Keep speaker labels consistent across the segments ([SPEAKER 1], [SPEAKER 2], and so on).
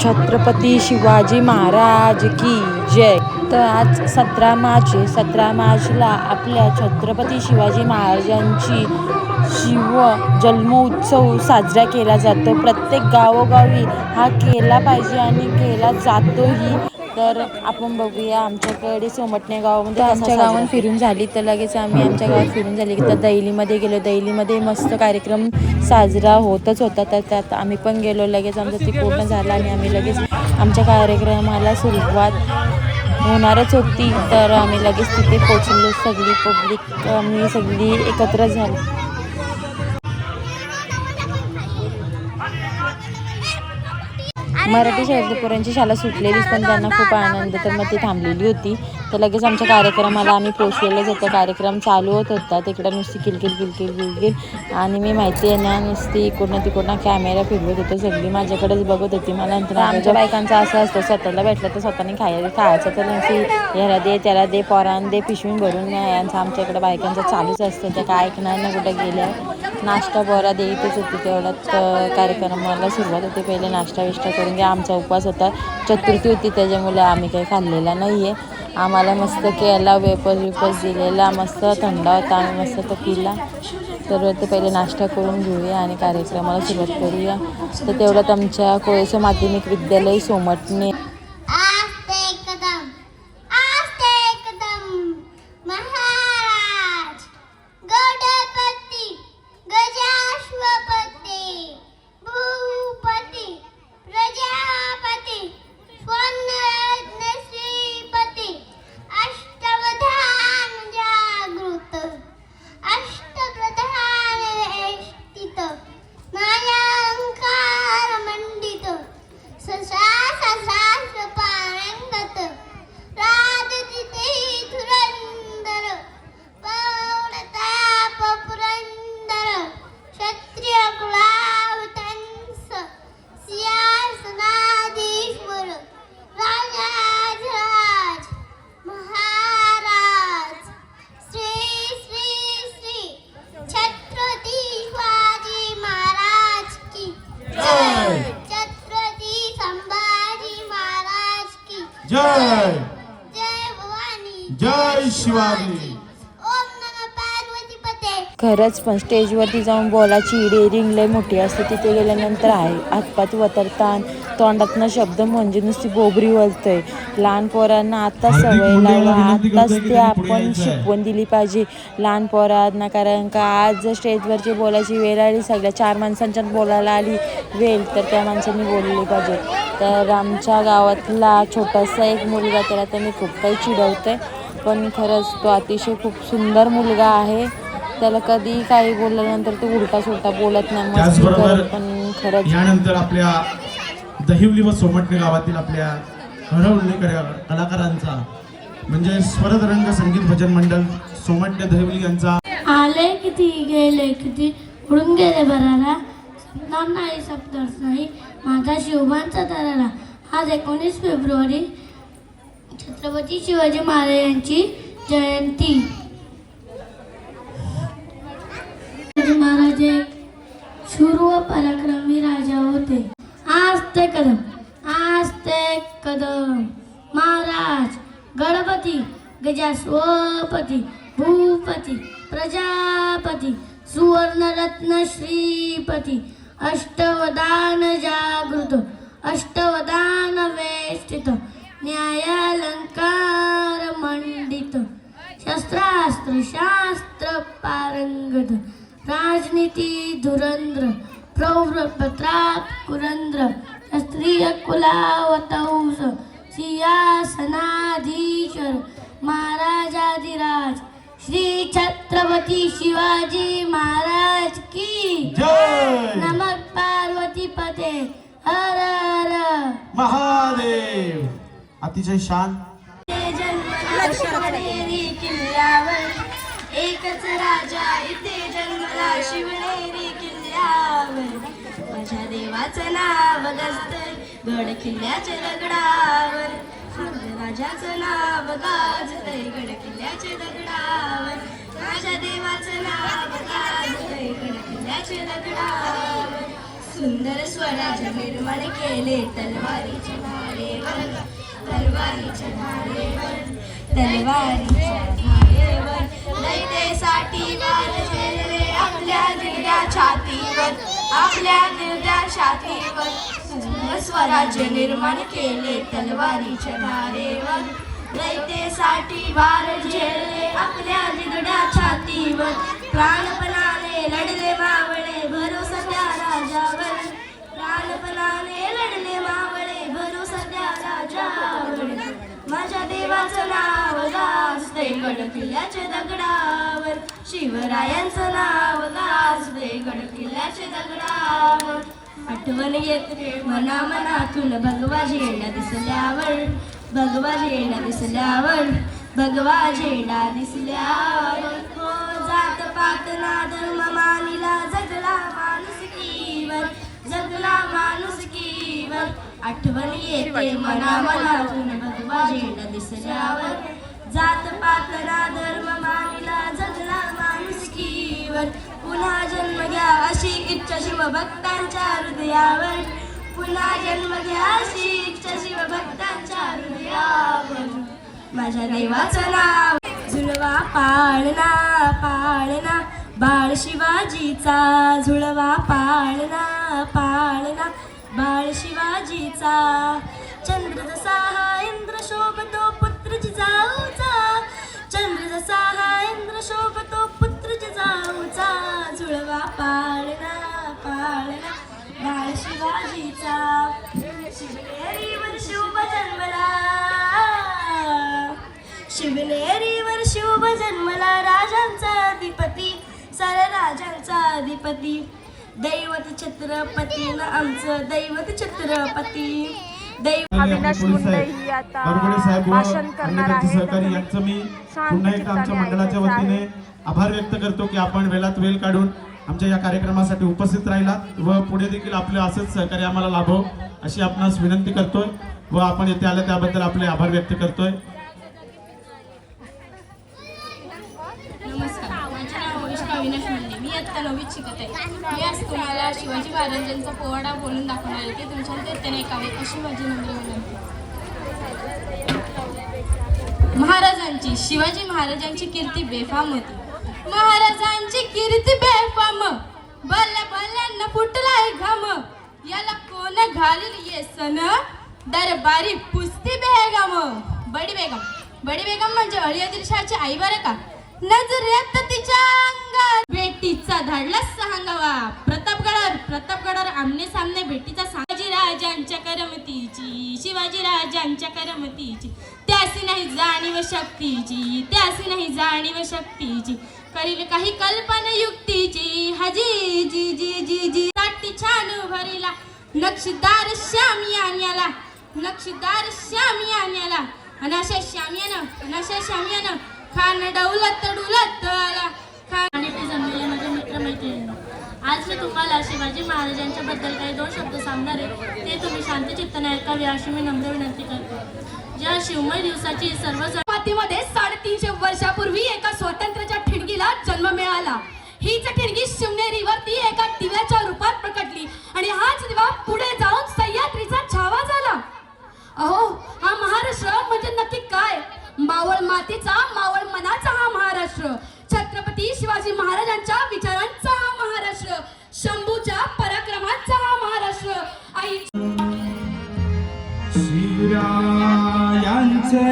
[SPEAKER 1] छत्रपती शिवाजी महाराज की जय. तर आज सतरा मार्च सतरा मार्चला आपल्या छत्रपती शिवाजी महाराजांची शिव जन्मोत्सव साजरा केला जातो. प्रत्येक गावोगावी हा केला पाहिजे आणि केला जातोही. तर आपण बघूया आमच्याकडे सोमटणे गावामध्ये आमच्या गावात फिरून झाली तर लगेच आम्ही आमच्या गावात फिरून झाली. की तर दैलीमध्ये गेलो दैलीमध्ये मस्त कार्यक्रम साजरा होतच होता. तर त्यात आम्ही पण गेलो लगेच आमचं ते पूर्ण झालं आणि आम्ही लगेच आमच्या कार्यक्रमाला सुरुवात होणारच होती. तर आम्ही लगेच तिथे पोचलो. सगळी पब्लिक आम्ही सगळी एकत्र झालो. मराठी शाळेतल्या पोरांची शाळा सुटलेलीच पण त्यांना खूप आनंद तर मग ती थांबलेली होती. तर लगेच आमच्या कार्यक्रमाला आम्ही पोचलेलोच होतो. कार्यक्रम चालू होत होता. तिकडं नुसती किलकिल किलकिल किलकिल. आणि मी माहिती आहे ना नुसती इकडनं तिकडनं कॅमेरा फिरवत होतो. सगळी माझ्याकडेच बघत होती. मला नंतर आमच्या बायकांचं असं असतं स्वतःला भेटलं तर स्वतःने खायला खायचं तर नुसती याला दे त्याला दे पोरान दे पिशवून भरून यांचं आमच्या इकडं बायकांचं चालूच असतं. त्या काय ऐकणार ना कुठं गेल्या. नाश्ता बरा देतच होती तेवढ्यात कार्यक्रमाला सुरुवात होती. पहिले नाश्ता विष्टा करून घ्या. आमचा उपवास होता. चतुर्थी होती. त्याच्यामुळे आम्ही काही खाल्लेला नाही आहे आम्हाला मस्त केला वेपस विपस दिलेला मस्त थंड होता आम्ही मस्त तो पिला तर ते पहिले नाश्ता करून घेऊया आणि कार्यक्रमाला सुरुवात करूया. तर तेवढ्यात आमच्या कोळेचं माध्यमिक विद्यालय सोमटणे
[SPEAKER 2] शिवाजी. ओम नमः पार्वती पते.
[SPEAKER 1] खरंच पण स्टेजवरती जाऊन बोलाची डेअरिंग लय मोठी असते तिथे गेल्यानंतर आहे हातपात वतरतान तोंडातनं शब्द म्हणजे नुसती बोबरी वळतंय. लहान पोरांना आता सवय लावा
[SPEAKER 3] की
[SPEAKER 1] ते आपण. शिकवण दिली पाहिजे. लहान पोरांना कारण का आज जर स्टेजवरची बोलायची वेळ आली सगळ्या चार माणसांच्या बोलायला आली वेळ तर त्या माणसांनी बोलली पाहिजे. तर आमच्या गावातला छोटासा एक मुलगा त्याला त्यांनी खूप काही चिडवतंय. पण खरंच तो अतिशय खूप सुंदर मुलगा आहे. त्याला कधी काही बोलल्यानंतर तो उलटा सुलटा बोलत नाही. मस्ती पण खरंच.
[SPEAKER 3] यानंतर आपल्या दहिवली व सोमटणे गावातील आपल्या हरवले कलाकारांचा म्हणजे स्वरतरंग संगीत भजन मंडळ सोमटणे दहिवली यांचा
[SPEAKER 4] आले किती गेले किती? उडून गेले संपणार नाही संपणार नाही. माझा शिवबांचा तराला आज एकोणीस फेब्रुवारी छत्रपती शिवाजी महाराजांची जयंती. शिवाजी महाराज एक शूर व पराक्रमी राजा होते. आज ते कदम आज ते कदम. महाराज गणपती गजास्वपती भूपती प्रजापती सुवर्णरत्न श्रीपती अष्टवदान जागृत अष्टवदान वेष्टित न्यायालंकार मंडित शस्त्रास्त्र शास्त्र पारंगत राजनीती धुरंद्र प्रौर प्रताप कुरंद्र क्षत्रिय कुलावतंस सिंहासनाधीश्वर महाराजाधिराज श्री छत्रपती शिवाजी महाराज की नमक पार्वती पते हर हर।
[SPEAKER 3] महादेव! अतिशय शांत
[SPEAKER 4] जन्मला किल्ल्यावर एकच राजा इथे जन्मला शिवनेरी किल्ल्यावर. माझ्या देवाचं नाव गाजतंय गड किल्ल्याच्या दगडावर. माझ्या राजाचं नाव गाजतंय गड किल्ल्याच्या दगडावर. माझ्या देवाचं नाव गाजतंय गड किल्ल्याच्या दगडावर.
[SPEAKER 5] सुंदर स्वराज निर्माण केले तलवारीचे धारेवर तलवारीच्या धारेवर तलवारीच्या धारेवर नैतेसाठी वार झेलले आपल्या दिल्या छातीवर आपल्या छातीवर. स्वराज्य निर्माण केले तलवारीच्या धारेवर नैतेसाठी वार झेलले आपल्या निगड्या छातीवर. प्राणपणाने लढले मावळे भरोसा त्या राजावर. प्राणपणाने लढले माझ्या देवाचं नाव गाजते गड किल्ल्याच्या दगडावर. शिवरायांचं नाव गाजते गड किल्ल्याच्या दगडावर. आठवण येते मना मनातून भगवा झेंडा दिसल्यावर. भगवा झेंडा दिसल्यावर. भगवा झेंडा दिसल्यावर. हो जात पात धर्म मानिला जगला माणुसकीवर जगला माणुसकीवर आठवणी येते मना मनातून भगवा झेंडा दिसल्यावर. जात पातरा धर्म मानिला जगला माणुसकीवर पुन्हा जन्म घ्या अशी इच्छा शिवभक्तांच्या हृदयावर. पुन्हा जन्म घ्या अशी इच्छा शिवभक्तांच्या हृदयावर. माझ्या देवाचं नाव झुलवा पाळणा पाळणा. बाळ शिवाजीचा झुलवा पाळणा पाळणा. बाळ शिवाजीचा. चंद्र जसा हा इंद्र शोभतो पुत्र जिजाऊचा चंद्र जसा हा इंद्र शोभतो पुत्र जिजाऊचा जुळवा पाळणा पाळणा बाळ शिवाजीचा. शिवनेरीवर शुभ जन्मला. शिवनेरीवर शुभ जन्मला राजांचा अधिपती सर राजांचा अधिपती. दैवत छत्रपती न आमचं दैवत छत्रपती दैव
[SPEAKER 1] अविनाश मुंडे ही आता भाषण करणार.
[SPEAKER 3] सहकारी यांचं मी पुन्हा एकदा आमच्या मंडळाच्या वतीने. आभार व्यक्त करतो की आपण वेळात वेळ काढून आमच्या या कार्यक्रमासाठी उपस्थित राहिलात व पुढे देखील आपले असंच सहकार्य आम्हाला लाभो अशी आपणास विनंती करतोय व आपण येथे आले त्याबद्दल आपले आभार व्यक्त करतोय
[SPEAKER 6] नमस्कार माझे नाव वैष्णव अविनाश मुंडे मी आत्ता नववीत शिकत आहे. मी आज तुम्हाला शिवाजी महाराजांचा पोवाडा बोलून दाखवणार आहे. ते तुमच्या त्याने ऐकावे अशी माझी नम्र विनंती. महाराजांची शिवाजी महाराजांची कीर्ती बेफाम होती. महाराजांची कीर्ती बेफाम. बल्ल्या बल्ल्यांना आहे घाम. याला कोण घालील ये सन दरबारी पुस्ती बेगम. बडी बेगम. बडी बेगम म्हणजे अळी शाहची आई बरं का? नजरेत तिच्या अंगात बेटीचा धाडला सांगावा. प्रतापगडावर प्रतापगडावर आमने सामने बेटीचा शिवाजी राजांच्या करमतीची शिवाजी राजांच्या करमतीची. त्यासी नाही जाणीव शक्तीची त्यासी नाही जाणीव शक्तीची. करील काही कल्पना युक्तीची. हजी जी जी जी जी. साठी छान भरीला. नक्षीदार श्यामी आण्याला नक्षीदार श्यामी आण्याला अनाशा श्यामियानं अनाशा श्यामियानं खान डौलत डुलत आला. खान
[SPEAKER 5] आणि जमलेले माझे मित्रमैत्रिणी आज मी तुम्हाला शिवाजी महाराजांच्या बद्दल काही दोन शब्द सांगणार आहे. ते तुम्ही शांतचित्ताने ऐकावे अशी मी नम्र विनंती करतो. ज्या शिवमय दिवसाची सर्वजण
[SPEAKER 6] मातीमध्ये साडेतीनशे वर्षापूर्वी एका स्वातंत्र्याच्या ठिणगीला जन्म मिळाला. हीच ठिणगी शिवनेरीवरती एका दिव्याच्या रूपात प्रकटली आणि हाच दिवा पुढे जाऊन सह्याद्रीचा छावा झाला. अहो हा महाराष्ट्र म्हणजे नक्की काय? मावळ मातीचा मावळ मनाचा हा महाराष्ट्र. छत्रपती शिवाजी महाराजांच्या विचारांचा हा महाराष्ट्र. शंभूच्या पराक्रमाचा हा महाराष्ट्र. आई
[SPEAKER 7] शिवरायांचे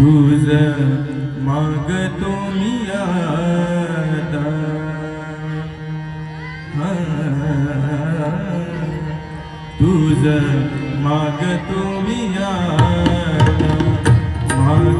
[SPEAKER 7] तुझ मागतो मी आता हा. तुझ मागतो मी आता मागतो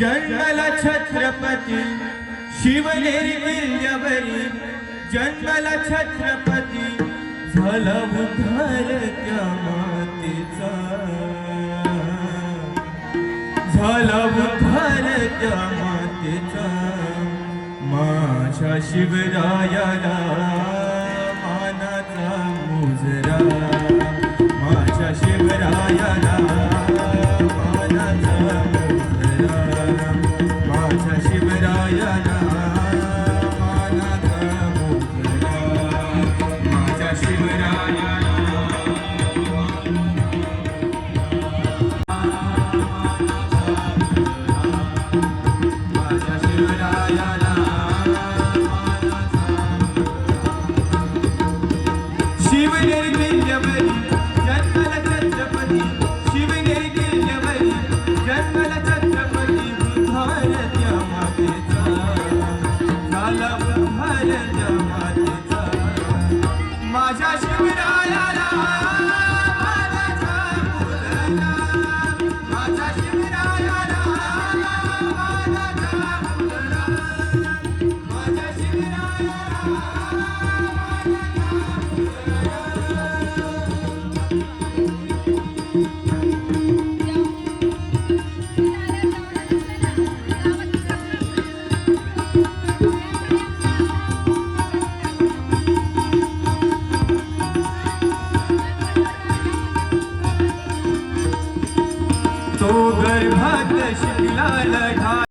[SPEAKER 7] जन्मला छत्रपती. शिवनेरी किल्ल्यावरी जन्मला छत्रपती. झाला उद्धार त्या मातेचा. झाला उद्धार त्या मातेचा. माझ्या शिवरायाला I like